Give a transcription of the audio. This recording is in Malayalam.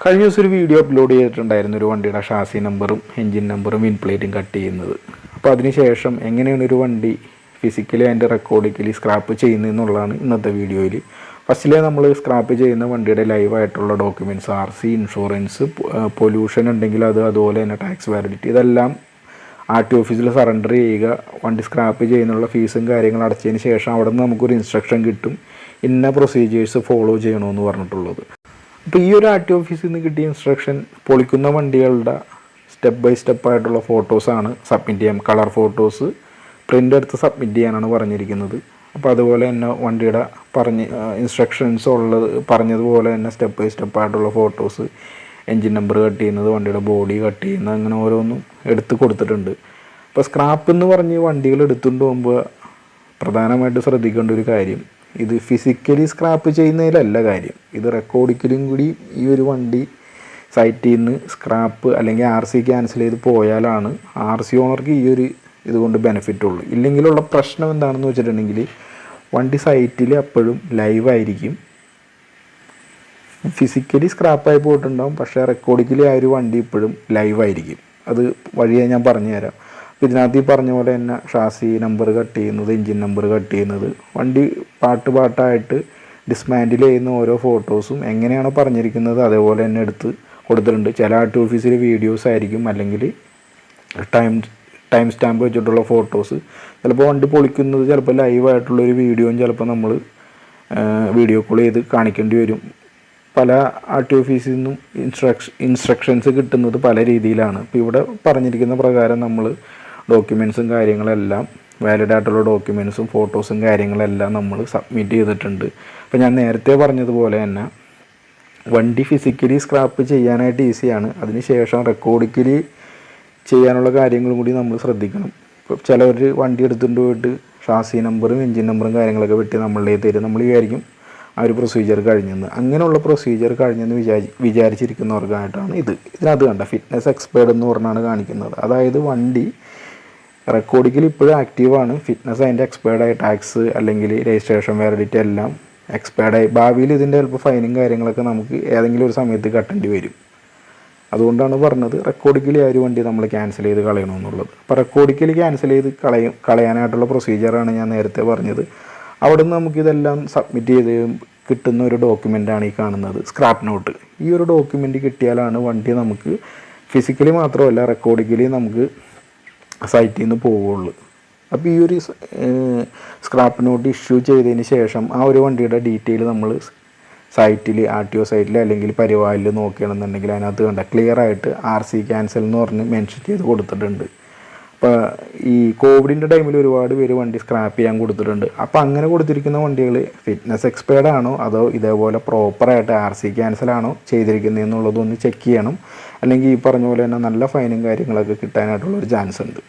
കഴിഞ്ഞ ദിവസം ഒരു വീഡിയോ അപ്ലോഡ് ചെയ്തിട്ടുണ്ടായിരുന്നു. ഒരു വണ്ടിയുടെ ഷാസി നമ്പറും എൻജിൻ നമ്പറും വിൻ പ്ലേറ്റും കട്ട് ചെയ്യുന്നത്. അപ്പോൾ അതിനുശേഷം എങ്ങനെയാണ് ഒരു വണ്ടി ഫിസിക്കലി അതിന്റെ റെക്കോർഡിക്കലി സ്ക്രാപ്പ് ചെയ്യുന്നത് എന്നുള്ളതാണ് ഇന്നത്തെ വീഡിയോയിൽ ഫസ്റ്റിലെ നമ്മൾ സ്ക്രാപ്പ് ചെയ്യുന്ന വണ്ടിയുടെ ലൈവായിട്ടുള്ള documents R C insurance pollution ഉണ്ടെങ്കിൽ അത് അതുപോലെ തന്നെ ടാക്സ് വാലിഡിറ്റി ഇതെല്ലാം ആർ ടി ഓഫീസിൽ സറണ്ടർ ചെയ്യുക വണ്ടി സ്ക്രാപ്പ് ചെയ്യുന്നുള്ള ഫീസും കാര്യങ്ങളും അടച്ചതിന് ശേഷം അവിടെ നിന്ന് നമുക്കൊരു ഇൻസ്ട്രക്ഷൻ കിട്ടും. ഇന്ന പ്രൊസീജിയേഴ്സ് ഫോളോ ചെയ്യണമെന്ന് പറഞ്ഞിട്ടുള്ളത്. അപ്പോൾ ഈ ഒരു ആർ ടി ഓഫീസിൽ നിന്ന് കിട്ടിയ ഇൻസ്ട്രക്ഷൻ പൊളിക്കുന്ന വണ്ടികളുടെ സ്റ്റെപ്പ് ബൈ സ്റ്റെപ്പ് ആയിട്ടുള്ള ഫോട്ടോസാണ് സബ്മിറ്റ് ചെയ്യാം കളർ ഫോട്ടോസ് പ്രിന്റ് എടുത്ത് സബ്മിറ്റ് ചെയ്യാനാണ് പറഞ്ഞിരിക്കുന്നത്. അപ്പോൾ അതുപോലെ തന്നെ വണ്ടിയുടെ പറഞ്ഞ് ഇൻസ്ട്രക്ഷൻസ് ഉള്ളത് പറഞ്ഞതുപോലെ തന്നെ സ്റ്റെപ്പ് ബൈ സ്റ്റെപ്പ് ആയിട്ടുള്ള ഫോട്ടോസ് എൻജിൻ നമ്പർ കട്ട് ചെയ്യുന്നത് വണ്ടിയുടെ ബോഡി കട്ട് ചെയ്യുന്നത് അങ്ങനെ ഓരോന്നും എടുത്ത് കൊടുത്തിട്ടുണ്ട്. അപ്പോൾ സ്ക്രാപ്പ് എന്ന് പറഞ്ഞ് വണ്ടികൾ എടുത്തുകൊണ്ട് പോകുമ്പോൾ പ്രധാനമായിട്ട് ശ്രദ്ധിക്കേണ്ട ഒരു കാര്യം ഇത് ഫിസിക്കലി സ്ക്രാപ്പ് ചെയ്യുന്നതിലല്ല കാര്യം. ഇത് റെക്കോർഡിക്കലും കൂടി ഈ ഒരു വണ്ടി സൈറ്റിൽ നിന്ന് സ്ക്രാപ്പ് അല്ലെങ്കിൽ ആർ സി ക്യാൻസൽ ചെയ്ത് പോയാലാണ് ആർ സി ഓണർക്ക് ഈ ഒരു ഇതുകൊണ്ട് ബെനിഫിറ്റ് ഉള്ളൂ. ഇല്ലെങ്കിലുള്ള പ്രശ്നം എന്താണെന്ന് വെച്ചിട്ടുണ്ടെങ്കിൽ വണ്ടി സൈറ്റിൽ അപ്പോഴും ലൈവായിരിക്കും ഫിസിക്കലി സ്ക്രാപ്പായി പോയിട്ടുണ്ടാകും പക്ഷേ റെക്കോർഡിക്കലി ആ ഒരു വണ്ടി ഇപ്പോഴും ലൈവായിരിക്കും അത് വഴിയെ ഞാൻ പറഞ്ഞുതരാം. ഇതിനകത്ത് ഈ പറഞ്ഞ പോലെ തന്നെ ഷാസി നമ്പർ കട്ട് ചെയ്യുന്നത് എൻജിൻ നമ്പർ കട്ട് ചെയ്യുന്നത്. വണ്ടി പാട്ട് പാട്ടായിട്ട് ഡിസ്മാൻഡിൽ ചെയ്യുന്ന ഓരോ ഫോട്ടോസും എങ്ങനെയാണോ പറഞ്ഞിരിക്കുന്നത് അതേപോലെ തന്നെ എടുത്ത് കൊടുത്തിട്ടുണ്ട്. ചില ആർട്ട് ഓഫീസിൽ വീഡിയോസ് ആയിരിക്കും അല്ലെങ്കിൽ ടൈം ടൈം സ്റ്റാമ്പ് വെച്ചിട്ടുള്ള ഫോട്ടോസ് ചിലപ്പോൾ വണ്ടി പൊളിക്കുന്നത് ചിലപ്പോൾ ലൈവായിട്ടുള്ളൊരു വീഡിയോയും ചിലപ്പോൾ നമ്മൾ വീഡിയോ കോൾ ചെയ്ത് കാണിക്കേണ്ടി വരും. പല ആർട്ട് ഓഫീസിൽ നിന്നും ഇൻസ്ട്രക്ഷ ഇൻസ്ട്രക്ഷൻസ് കിട്ടുന്നത് പല രീതിയിലാണ്. ഇപ്പോൾ ഇവിടെ പറഞ്ഞിരിക്കുന്ന പ്രകാരം നമ്മൾ ഡോക്യുമെൻസും കാര്യങ്ങളെല്ലാം വാലിഡ് ആയിട്ടുള്ള ഡോക്യുമെൻസും ഫോട്ടോസും കാര്യങ്ങളെല്ലാം നമ്മൾ സബ്മിറ്റ് ചെയ്തിട്ടുണ്ട്. അപ്പോൾ ഞാൻ നേരത്തെ പറഞ്ഞതുപോലെ തന്നെ വണ്ടി ഫിസിക്കലി സ്ക്രാപ്പ് ചെയ്യാനായിട്ട് ഈസിയാണ് അതിനുശേഷം റെക്കോർഡിക്കലി ചെയ്യാനുള്ള കാര്യങ്ങളും കൂടി നമ്മൾ ശ്രദ്ധിക്കണം. ഇപ്പോൾ ചിലവർ വണ്ടി എടുത്തുകൊണ്ട് പോയിട്ട് ഷാസി നമ്പറും എഞ്ചിൻ നമ്പറും കാര്യങ്ങളൊക്കെ വെട്ടി നമ്മളുടെ തരും. നമ്മൾ വിചാരിക്കും ആ ഒരു പ്രൊസീജിയർ കഴിഞ്ഞെന്ന്. അങ്ങനെയുള്ള പ്രൊസീജിയർ കഴിഞ്ഞെന്ന് വിചാരി വിചാരിച്ചിരിക്കുന്നവർക്കായിട്ടാണ് ഇത്. ഇതിനകത്ത് കണ്ട ഫിറ്റ്നസ് എക്സ്പേർട്ട് എന്ന് പറഞ്ഞാണ് കാണിക്കുന്നത്. അതായത് വണ്ടി റെക്കോർഡിക്കലി ഇപ്പോഴും ആക്റ്റീവാണ് ഫിറ്റ്നസ് അതിന്റെ എക്സ്പയർഡായി ടാക്സ് അല്ലെങ്കിൽ രജിസ്ട്രേഷൻ വാലിഡിറ്റി എല്ലാം എക്സ്പയർഡായി ഭാവിയിൽ ഇതിന്റെ ചിലപ്പോൾ ഫൈനും കാര്യങ്ങളൊക്കെ നമുക്ക് ഏതെങ്കിലും ഒരു സമയത്ത് കട്ടേണ്ടി വരും. അതുകൊണ്ടാണ് പറഞ്ഞത് റെക്കോർഡിക്കലി ആ ഒരു വണ്ടി നമ്മൾ ക്യാൻസൽ ചെയ്ത് കളയണമെന്നുള്ളത്. അപ്പോൾ റെക്കോർഡിക്കലി ക്യാൻസൽ ചെയ്ത് കളയും കളയാനായിട്ടുള്ള പ്രൊസീജിയറാണ് ഞാൻ നേരത്തെ പറഞ്ഞത്. അവിടെ നിന്ന് നമുക്കിതെല്ലാം സബ്മിറ്റ് ചെയ്ത് കിട്ടുന്ന ഒരു ഡോക്യുമെന്റാണ് ഈ കാണുന്നത് സ്ക്രാപ്പ് നോട്ട് ഈ ഒരു ഡോക്യുമെന്റ് കിട്ടിയാലാണ് വണ്ടി നമുക്ക് ഫിസിക്കലി മാത്രമല്ല റെക്കോർഡിക്കലി നമുക്ക് സൈറ്റിൽ നിന്ന് പോവുള്ളൂ. അപ്പോൾ ഈ ഒരു സ്ക്രാപ്പ് നോട്ട് ഇഷ്യൂ ചെയ്തതിന് ശേഷം ആ ഒരു വണ്ടിയുടെ ഡീറ്റെയിൽ നമ്മൾ സൈറ്റിൽ ആർ ടി ഒ സൈറ്റിൽ അല്ലെങ്കിൽ പരിവാലിൽ നോക്കുകയാണെന്നുണ്ടെങ്കിൽ അതിനകത്ത് കണ്ട ക്ലിയർ ആയിട്ട് ആർ സി ക്യാൻസൽ എന്ന് പറഞ്ഞ് മെൻഷൻ ചെയ്ത് കൊടുത്തിട്ടുണ്ട്. അപ്പോൾ ഈ കോവിഡിന്റെ ടൈമിൽ ഒരുപാട് പേര് വണ്ടി സ്ക്രാപ്പ് ചെയ്യാൻ കൊടുത്തിട്ടുണ്ട്. അപ്പോൾ അങ്ങനെ കൊടുത്തിരിക്കുന്ന വണ്ടികൾ ഫിറ്റ്നസ് എക്സ്പേർഡ് ആണോ അതോ ഇതേപോലെ പ്രോപ്പറായിട്ട് ആർ സി ക്യാൻസൽ ആണോ ചെയ്തിരിക്കുന്നത് എന്നുള്ളതൊന്ന് ചെക്ക് ചെയ്യണം. അല്ലെങ്കിൽ ഈ പറഞ്ഞ പോലെ തന്നെ നല്ല ഫൈനും കാര്യങ്ങളൊക്കെ കിട്ടാനായിട്ടുള്ള ഒരു ചാൻസ് ഉണ്ട്.